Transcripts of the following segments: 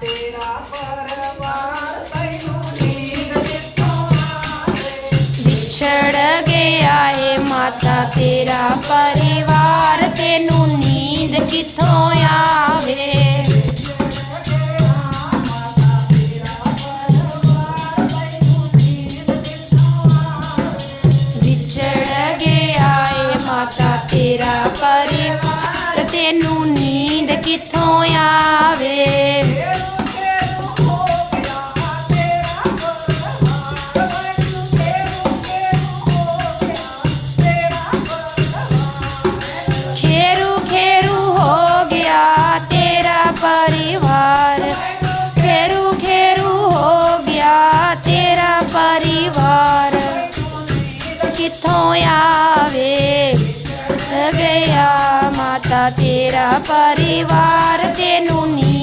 तेरा पर તેરા પરિવાર તેનું ની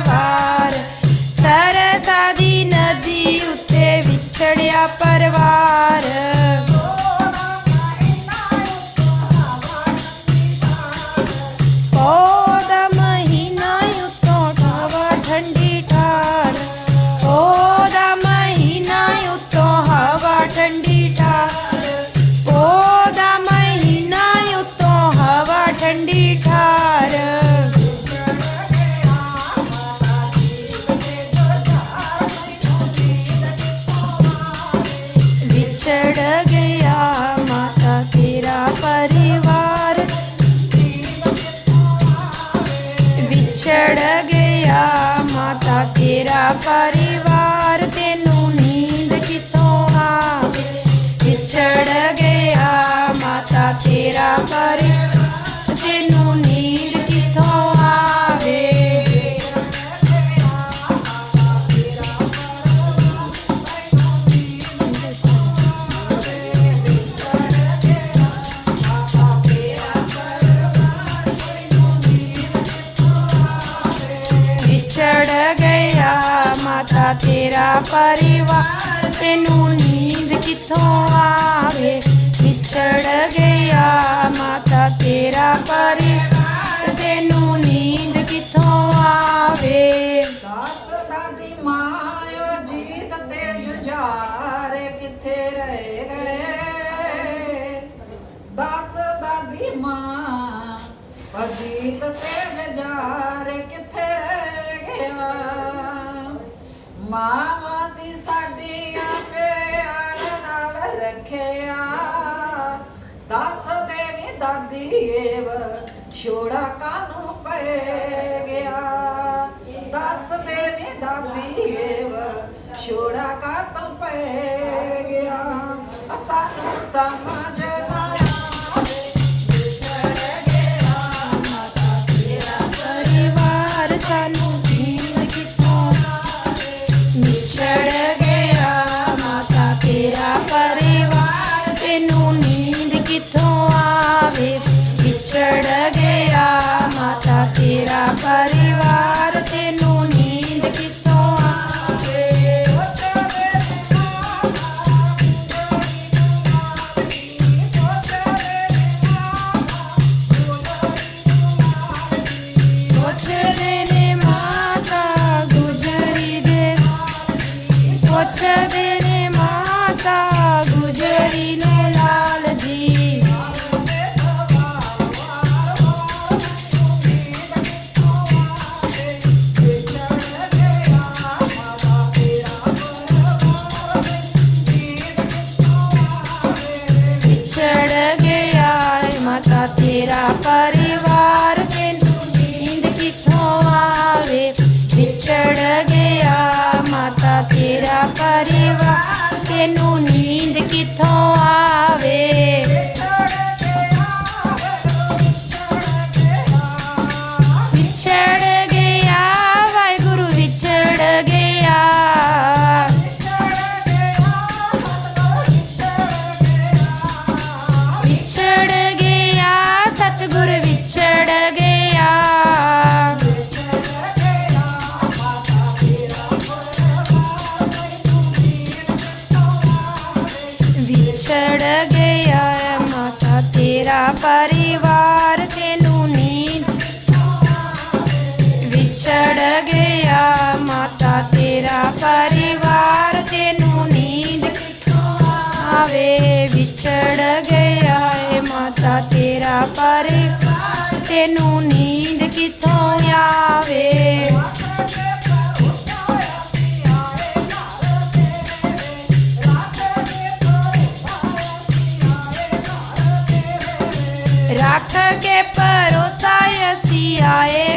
ਪਰਵਾਰ। ਸਰਸਾ ਦੀ ਨਦੀ ਉੱਤੇ ਵਿਛੜਿਆ ਪਰਵਾਰ। ਤੇਰਾ ਪਰਿਵਾਰ ਤੈਨੂੰ ਨੀਂਦ ਕਿੱਥੋਂ ਆਵੇ? ਵਿਛੜ ਗਿਆ ਮਾਤਾ, ਤੇਰਾ ਪਰਿਵਾਰ ਤੈਨੂੰ ਨੀਂਦ ਕਿੱਥੋਂ ਆਵੇ? ਸੱਤ ਸਾਡੀ ਮਾਂ ਤੇ ਜੁਝਾਰੇ ਕਿੱਥੇ ਦਾਦੀ ਮਾਂ ਮਾਵਾ ਸੀ ਸਾਡੀਆਂ ਪਿਆਰ ਨਾਲ ਰੱਖਿਆ। ਦੱਸ ਦੇ ਨੀ ਦਾਦੀਏਵ ਛੋੜਾ ਕਾਨੂੰ ਪੈ ਗਿਆ? ਦੱਸ ਦੇ ਨੀ ਦਾਦੀਏਵ ਛੋੜਾ ਕਾਨੂੰ ਪੈ ਗਿਆ? ਸਾਨੂੰ ਸਮਝ Sabe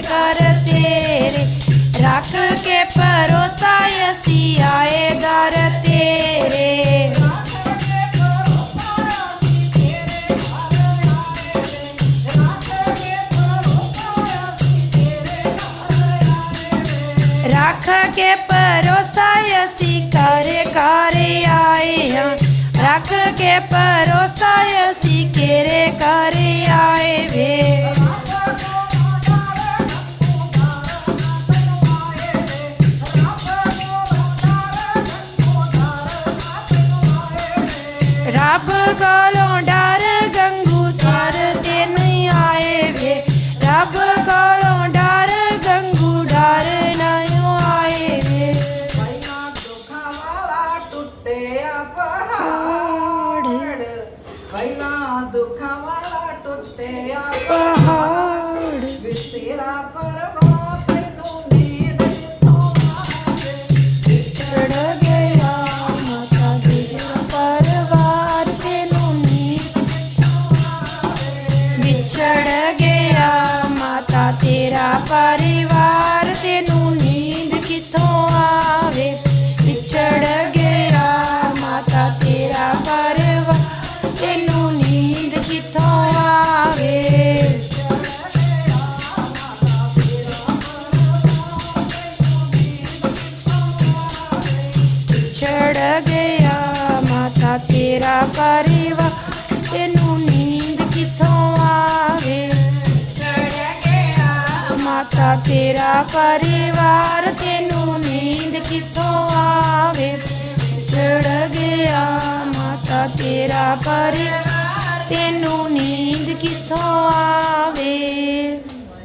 कर तेरे, रख के परोसा यसी आए र तेरे। रख के परोसा यसी करे करे आए हम। रख के परोसा यसी केरे करे आए वे। ਕੋਲੋਂ ਡਰ ਗੰਗੂ ਧਰ ਤੇ ਨਹੀਂ ਆਏ ਵੇ ਰੱਬ ਕੋਲੋਂ ਡਰ ਗੰਗੂ ਡਰ ਨਹੀਂ ਆਏ ਵੇ ਪਹਿਲਾਂ ਦੁੱਖਾਂ ਵਾਲਾ ਟੁੱਟਿਆ ਪਹਾੜ। ਪਹਿਲਾਂ ਦੁੱਖਾਂ ਵਾਲਾ ਟੁੱਟਿਆ ਪਹਾੜ। ਵਿਸੇਰਾ ਪਰਵਾ ਤੇਰਾ ਮਾਤਾ ਤੇਰਾ ਪਰਿਵਾਰ ਤੈਨੂੰ ਨੀਂਦ ਕਿੱਥੋਂ ਆਵੇ? ਚੜ ਗਿਆ ਮਾਤਾ, ਤੇਰਾ ਪਰਿਵਾਰ ਤੈਨੂੰ ਨੀਂਦ ਕਿੱਥੋਂ ਆਵੇ?